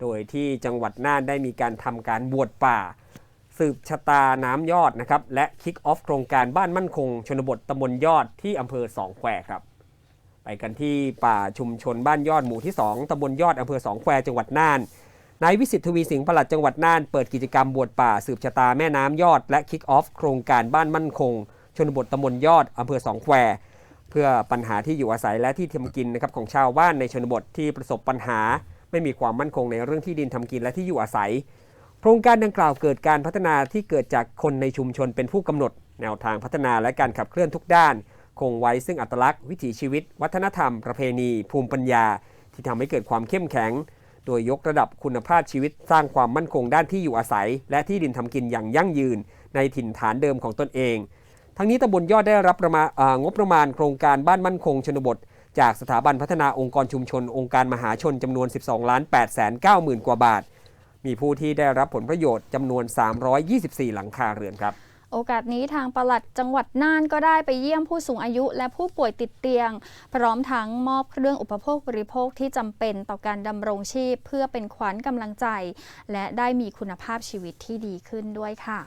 โดยที่จังหวัดน่านได้มีการทำการบวชป่า สืบชะตาน้ำยอดนะครับ และคิกออฟโครงการบ้านมั่นคง ชนบทตำบลยอดที่อำเภอสองแควครับ ไปกันที่ป่าชุมชนบ้านยอดหมู่ที่ 2ตำบลยอดอำเภอสองแควจังหวัดน่านนายวิสิทธิ์ทวีสิงห์ปลัดจังหวัดน่านเปิดกิจกรรมบวชป่าสืบชะตาแม่น้ำยอด และคิกออฟโครงการบ้านมั่นคง ชนบทตำบลยอดอำเภอสองแควเพื่อปัญหาที่อยู่อาศัยและที่ทำกินนะครับของชาวบ้านในชนบทที่ประสบปัญหา ไม่มีความมั่นคงในเรื่องที่ดินทำกินและที่อยู่อาศัย โครงการดังกล่าวเกิดการพัฒนาที่เกิดจากคนในชุมชนเป็นผู้กำหนด แนวทางพัฒนาและการขับเคลื่อนทุกด้าน คงไว้ซึ่งอัตลักษณ์วิถีชีวิต วัฒนธรรม ประเพณี ภูมิปัญญา ที่ทำให้เกิดความเข้มแข็ง โดยยกระดับคุณภาพชีวิตสร้างความมั่นคงด้านที่อยู่อาศัย และที่ดินทำกินอย่างยั่งยืน ในถิ่นฐานเดิมของตนเองทั้งนี้ตำบลยอดได้รับประมาณงบประมาณโครงการบ้านมั่นคงชนบท จากสถาบันพัฒนาองค์กรชุมชน องค์การมหาชนจำนวน 12ล้าน8แสน9หมื่นกว่าบาท มีผู้ที่ได้รับผลประโยชน์จำนวน 324 หลังคาเรือนครับโอกาสนี้ทางปลัดจังหวัดน่านก็ได้ไปเยี่ยมผู้สูงอายุและผู้ป่วยติดเตียง พร้อมทั้งมอบเครื่องอุปโภคบริโภคที่จำเป็นต่อการดำรงชีพ เพื่อเป็นขวัญกำลังใจ และได้มีคุณภาพชีวิตที่ดีขึ้นด้วยค่ะ